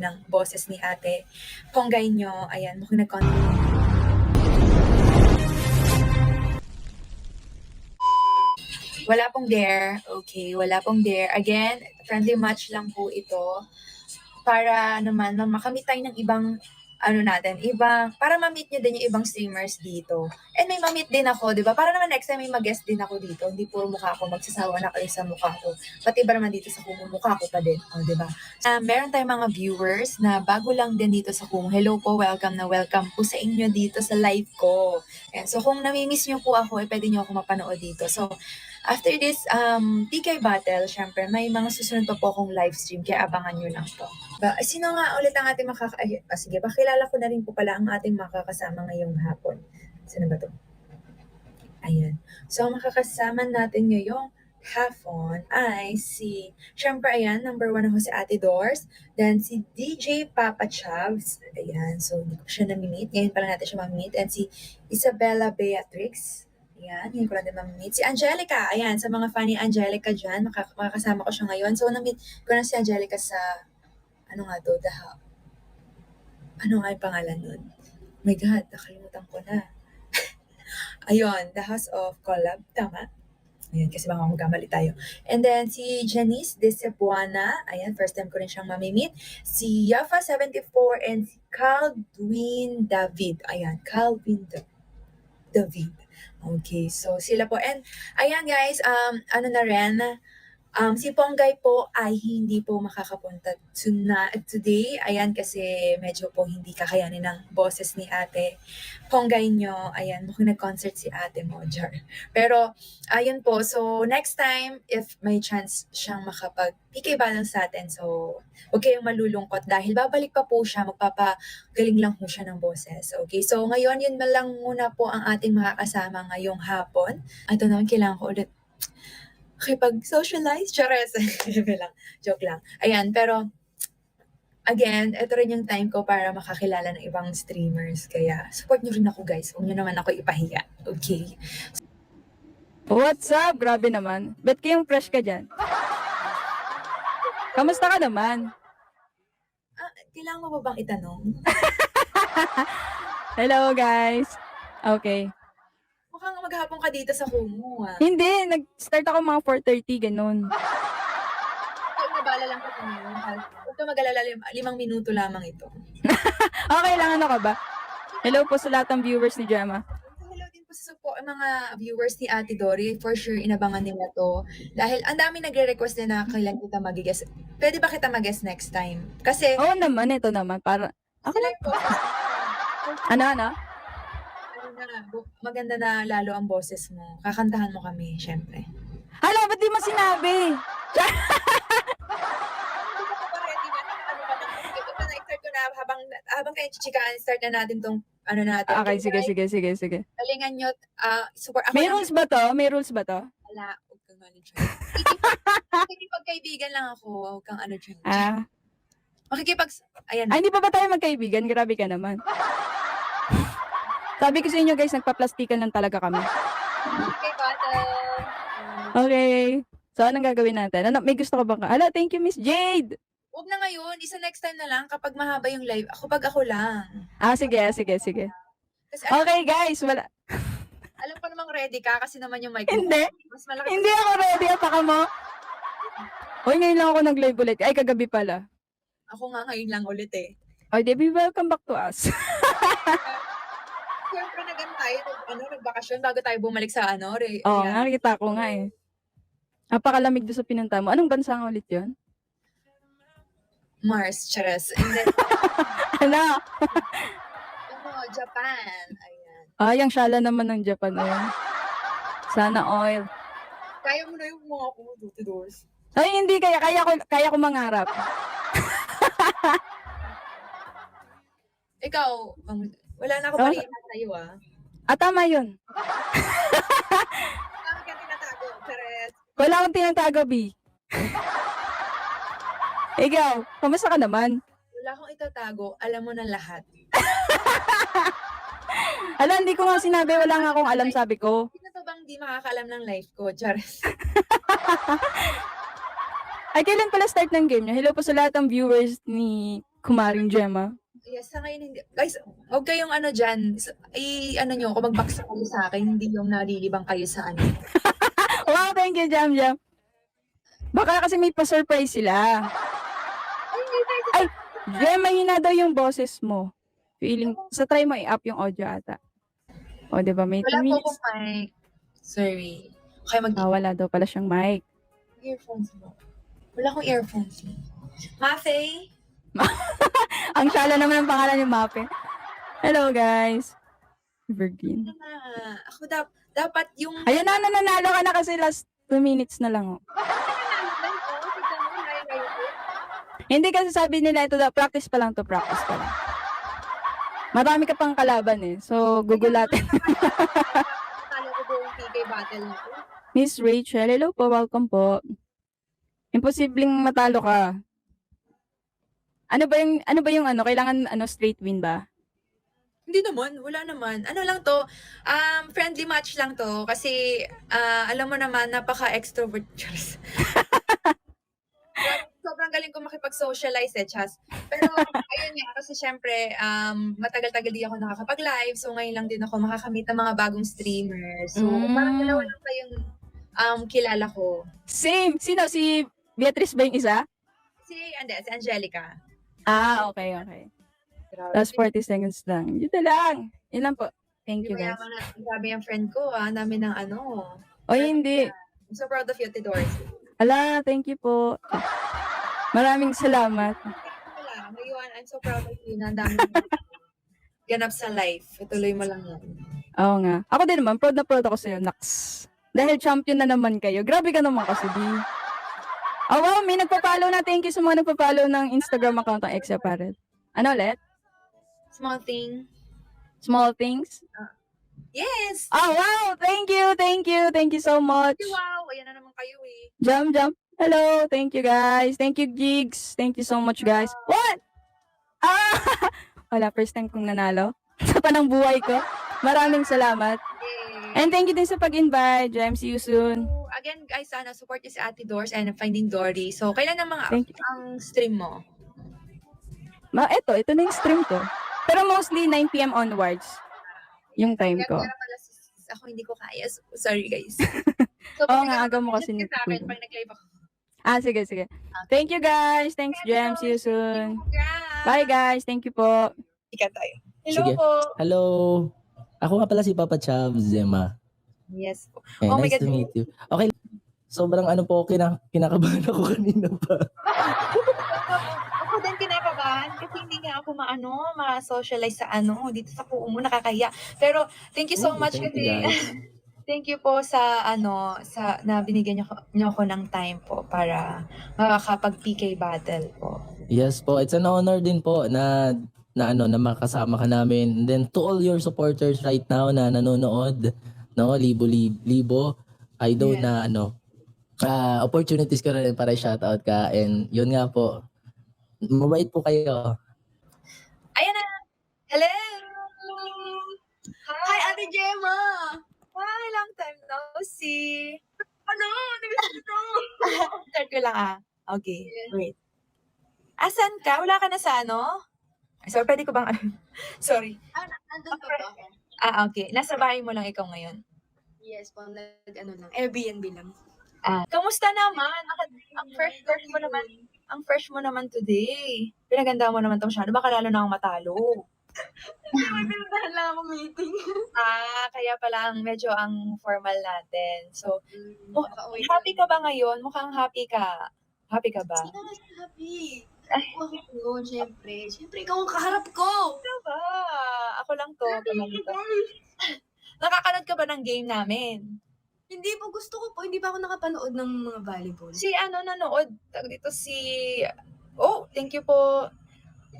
ng boses ni ate. Ponggay nyo, ayan, mukhang nag Wala pong dare. Okay, wala pong dare. Again, friendly match lang po ito. Para naman ma- makamit tayo ng ibang ano natin, ibang, para ma-meet nyo din yung ibang streamers dito. And may ma-meet din ako, di ba? Para naman next time may mag-guest din ako dito. Hindi puro mukha ko, magsasawa na kayo sa mukha ko. Pati ba naman dito sa Kumu, mukha ko pa din. O, di ba? Uh, meron tayong mga viewers na bago lang din dito sa Kumu. Hello po, welcome na welcome po sa inyo dito sa live ko. Ayan, so kung namimiss nyo po ako, eh, pwede nyo ako mapanood dito. So, After this um, PK battle, syempre, may mga susunod pa po akong live stream, kaya abangan nyo lang po. Ba, sino nga ulit ang ating makaka... Ay, ah, sige, pakilala ko na rin po pala ang ating makakasama ngayong hapon. Sino ba to? Ayan. So, makakasama natin ngayong hapon ay si, syempre ayan, number one ako si Ate Doors. Then si DJ Papa Chavs. Ayan, so hindi ko siya nami-meet. Ngayon pala natin siya ma-meet. And si Isabella Beatrix. Ayan, ngayon ko lang din ma-meet. Si Angelica, ayan, sa mga fan ni Angelica dyan, makak- makakasama ko siya ngayon. So, na-meet ko na si Angelica sa, ano nga to, the, ano nga yung pangalan nun? Oh my God, nakalimutan ko na. Ayun, The House of Collab, tama? Ayan, kasi baka magkamali tayo. And then, si Janice de Cebuana, ayan, first time ko rin siyang mamimit. Si Yafa74 and si Calvin David. Ayan, Calvin Da- David. Okay, so sila po. And ayan guys, um, ano na rin, um, si Ponggay po ay hindi po makakapunta tuna- today. Ayan, kasi medyo po hindi kakayanin ng boses ni ate. Ponggay nyo, ayan, mukhang nag-concert si ate mo, Jar. Pero, ayun po, so next time, if may chance siyang makapag PK battle sa atin, so huwag kayong malulungkot dahil babalik pa po siya, magpapagaling lang po siya ng boses. Okay, so ngayon, yun lang muna po ang ating makakasama ngayong hapon. Ito naman, kailangan ko ulit makipag-socialize. Chares. Lang. Joke lang. Ayan, pero again, ito rin yung time ko para makakilala ng ibang streamers. Kaya support nyo rin ako guys. Huwag nyo naman ako ipahiya. Okay? What's up? Grabe naman. Bet kayong fresh ka dyan? Kamusta ka naman? Ah, kailangan mo ba bang itanong? Hello guys. Okay. Maghapon ka dito sa Kumu ah. Hindi, nag-start ako mga 4.30, ganun. Ikaw nabala lang ko ngayon. Huwag ka mag-alala, lim- limang minuto lamang ito. Okay lang, ano ka ba? Hello po sa lahat ng viewers ni Gemma. Hello din po sa support, mga viewers ni Ate Dory. For sure, inabangan nila to. Dahil ang dami nagre-request na na kailan kita mag-guest. Pwede ba kita mag-guest next time? Kasi, Oo naman, ito naman. Para, ako sila lang. po, Ano, ano? Bu- maganda na lalo ang boses mo. Kakantahan mo kami, syempre. Hala, ba't di mo sinabi? Habang, habang kayo chichikaan, start na natin tong ano natin. Okay, sige, sige, sige, sige. Galingan nyo, ah, support. Ako May lang- rules ba to? May rules ba to? Wala, huwag kang ano dyan. Makikipagkaibigan lang ako, huwag kang ano dyan. Ah. Makikipag, ayan. Ay, hindi pa ba tayo magkaibigan? Grabe ka naman. Sabi ko sa inyo guys, nagpa-plastikan lang talaga kami. Okay, battle. Okay. So, anong gagawin natin? Ano, may gusto ka bang ka? Ala, thank you, Miss Jade! Huwag na ngayon, isa next time na lang kapag mahaba yung live. Ako pag ako lang. Ah, sige, sige, sige. Kasi alam, Okay, guys, wala. alam ko namang ready ka kasi naman yung mic mo. Hindi. Mas malaki. Hindi ako ready, apaka mo. Hoy, ngayon lang ako nag-live ulit. Ay, kagabi pala. Ako nga ngayon lang ulit eh. Oy, Debbie, welcome back to us. Siyempre nag-ano tayo, nag- ano, nagbakasyon bago tayo bumalik sa ano. Re, Oo, Ayan. nakita ko nga eh. Napakalamig doon sa pinunta mo. Anong bansa nga ulit yun? Mars. And then, Ano? ano, Japan. Ayan. Ay, ang syala naman ng Japan. Ayun. Sana oil. Kaya mo na yung mga duty doors. Ay, hindi. Kaya, kaya ko, kaya ko mangarap. Ikaw, um, wala na ako Oh. maliit sa'yo ah. Ah, tama yun. Bakit ka tinatago, chares? Wala akong tinatago, B. Ikaw, kamusta ka naman? Wala akong itatago, alam mo na lahat. Ala, hindi ko nga sinabi, wala nga akong alam, sabi ko. Sino to bang di makakaalam ng life ko, chares? Ay, kailan pala start ng game niya? Hello po sa lahat ng viewers ni kumaring Gemma. Yes, sa ngayon hindi. Guys, huwag kayong ano dyan. I, ano nyo, kung magbaksa kayo sa akin, hindi yung nalilibang kayo sa ano. Wow, thank you, Jam Jam. Baka kasi may pa-surprise sila. Ay, Gem, mahina daw yung boses mo. Feeling, sa try mo i-up yung audio ata. O, di ba? May Wala 2 po akong mic. Sorry. Okay, mag Ah, wala daw pala siyang mic. earphones mo. Wala akong earphones. Mafe? Ang shala naman ang pangalan ni Mape. Hello, guys. Virgin. Ano na? Ako dap dapat yung... Ayun na, nananalo ka na kasi last 2 minutes na lang. Oh. Hindi kasi sabi nila ito daw, practice pa lang to, practice pa lang. Marami ka pang kalaban eh. So, gugulatin. Kala ko buong PK battle na to. Miss Rachel, hello po, welcome po. Imposibleng matalo ka. Ano ba yung ano ba yung ano, kailangan ano straight win ba? Hindi naman, wala naman. Ano lang to, um, friendly match lang to. Kasi, ah, alam mo naman, napaka-extrovert. Charis. Sobrang galing ko makipag-socialize eh, Chas. Pero, ayun nga, kasi syempre, um, matagal-tagal di ako nakakapag-live. So, ngayon lang din ako makakamit ng mga bagong streamers. So, Mm. parang dalawa lang kayong um, kilala ko. Same. Sino si Beatrice ba yung isa? Si, ande, si Angelica. Ah, okay, okay. Grabe. Last 40 seconds lang. Yun na lang. Yun lang po. Thank you, guys. na, grabe yung friend ko, ah. Dami ng ano. O hindi. I'm so proud of you, Tidors. Ala, thank you po. Maraming salamat. Wala, ngayon, I'm so proud of you na ang dami mong ganap sa life. Ituloy mo lang yan. Oo nga. Ako din naman, proud na proud ako sa'yo, Nax. Dahil champion na naman kayo. Grabe ka naman kasi, di. Oh, wow, may nagpa-follow na. Thank you sa mga nagpa-follow ng Instagram account ng Exa Parrot. Ano ulit? Small thing. Small things? Yes! Oh, wow! Thank you, thank you, thank you so much. Wow! Ayan na naman kayo eh. Jump, jump. Hello, thank you guys. Thank you, Gigs. Thank you so much, guys. What? Ah! Wala, first time kong nanalo. Sa panang buhay ko. Maraming salamat. And thank you din sa pag-invite. Jem, see you soon. So, again, guys, sana support niyo si Ate Doors and Finding Dory. So, kailan na mga Thank you. ang stream mo? Ma, eto, ito na yung stream ko. Pero mostly 9pm onwards. Yung time ko. Kaya pala sis- ako hindi ko kaya. So, sorry, guys. So, Oo nga, aga mo kasi ka sa akin nag- pag nag-live ako. Ah, sige, sige. Thank you guys. Thanks, Jem. See you soon. Congrats! Bye guys. Thank you po. Ika tayo. Hello Sige. po. Hello. Ako nga pala si Papa Chav, Zema. Yes po. Eh, Oh my nice God. to meet you. Okay. Sobrang ano po, kina kinakabahan ako kanina pa. Ako din kinakabahan kasi hindi nga ako maano, ma-socialize sa ano, dito sa kuo mo, nakakaya. Pero thank you so Oh, much thank kasi you, thank you po sa ano, sa na binigyan niyo, niyo ako ng time po para makakapag-PK battle po. Yes po, it's an honor din po na na ano na makasama ka namin. And then to all your supporters right now na nanonood, no, libo libo, libo I know Yes. na ano ah, opportunities ko rin para shoutout ka and yun nga po. Mabait po kayo. Ayan na! Hello! Hi, Ate Gemma! Hi, long time no see! Ano? Namiss ko Start ko lang ah. Okay, wait. Asan ka? Wala ka na sa ano? Sorry, pwede ko bang ano? Sorry. Andun pa ba ako? Ah, okay. Nasa bahay mo lang ikaw ngayon. Yes, po, nag, ano lang, Airbnb lang. Ah, kamusta naman? Ang, ang fresh, fresh mo naman. Ang fresh mo naman today. Pinaganda mo naman tong shadow. Baka lalo na akong matalo. Pinuntahan lang ako meeting. Ah, kaya pala ang medyo ang formal natin. So, Oh, Nakauwi happy ka ba ngayon? Mukhang happy ka. Happy ka ba? Sino na si happy? Ako yun, syempre. Syempre, ikaw ang kaharap ko! Ano ba? Ako lang to. Ako lang to. Nakakanood ka ba ng game namin? Hindi po, gusto ko po. Hindi pa ako nakapanood ng mga volleyball. Si ano nanood? Dito si... Oh, thank you po.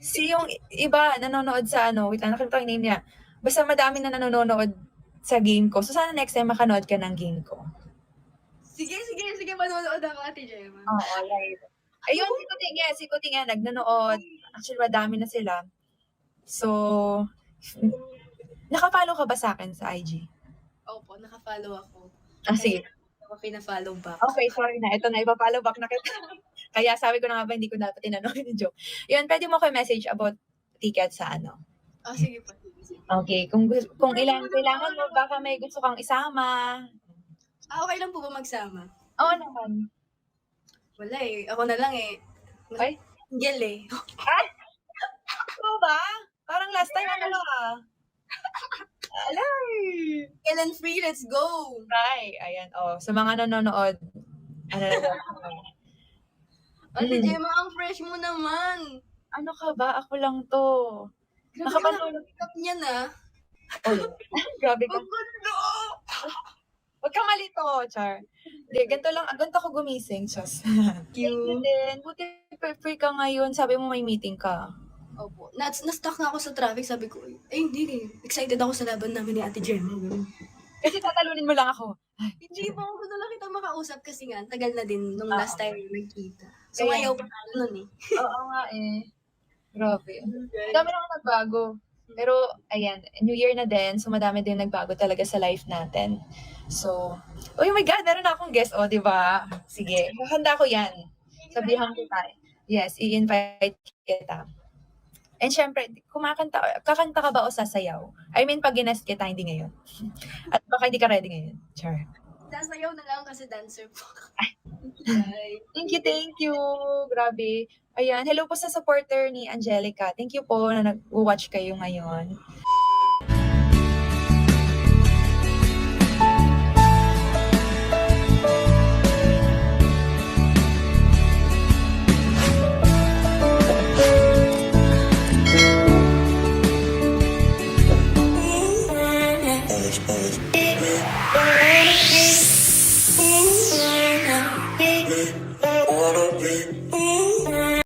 Si yung iba nanonood sa ano. Wait lang, nakalimutan ko yung name niya. Basta madami na nanonood sa game ko. So, sana next time makanood ka ng game ko. Sige, sige, sige, manonood ako, Ate Gemma. Oo, live. Ayun, si Kuting nga, si Kuting nga, nagnanood. Actually, madami na sila. So, nakafollow ka ba sa akin sa IG? Opo, nakafollow ako. Ah, sige. Ako pina-follow back. Okay, sorry na. Ito na, ipa-follow back na kita. Kaya sabi ko na nga ba, hindi ko dapat tinanong yung joke. Yun, pwede mo kayo message about ticket sa ano. Oh, sige po. sige, sige. Okay, kung kung ilan kailangan mo, baka may gusto kang isama. Ah, okay lang po ba magsama? Oo naman. Wala eh. Ako na lang eh. Ay? Angel eh. Oo ba? Parang last time ano lang ah. Alay! Ellen Free, let's go! Ay, ayan. Oh, sa mga nanonood, ano na? Ate Mm. Gemma, ang fresh mo naman. ano ka ba? Ako lang to. Grabe ka Nakapanood. na niya na. Oh, grabe ka. Ang gundo! Huwag kang malito, Char. Hindi, ganito lang. Ganito ako gumising, Chos. Thank you din. Buti free ka ngayon. Sabi mo may meeting ka. Opo. Na, na-stuck na ako sa traffic. Sabi ko, eh hindi eh. Excited ako sa laban namin ni Ate Gemma. ganun. Kasi tatalunin mo lang ako. Hindi pa ako gusto lang kita makausap kasi nga, tagal na din nung Ah, last time nagkita. So, Kaya- ayaw pa tayo nun eh. Oo nga eh. Grabe. Ang dami nang nagbago. Pero, ayan, New Year na din. So, madami din nagbago talaga sa life natin. So, oh my God, meron na akong guest, oh, di ba? Sige, handa ko yan. Sabihan kita. Yes, i-invite kita. And syempre, kumakanta, kakanta ka ba o sasayaw? I mean, pag ginest kita, hindi ngayon. At baka hindi ka ready ngayon. Char. Sasayaw na lang kasi dancer po. Thank you, thank you. Grabe. Ayan, hello po sa supporter ni Angelica. Thank you po na nag-watch kayo ngayon.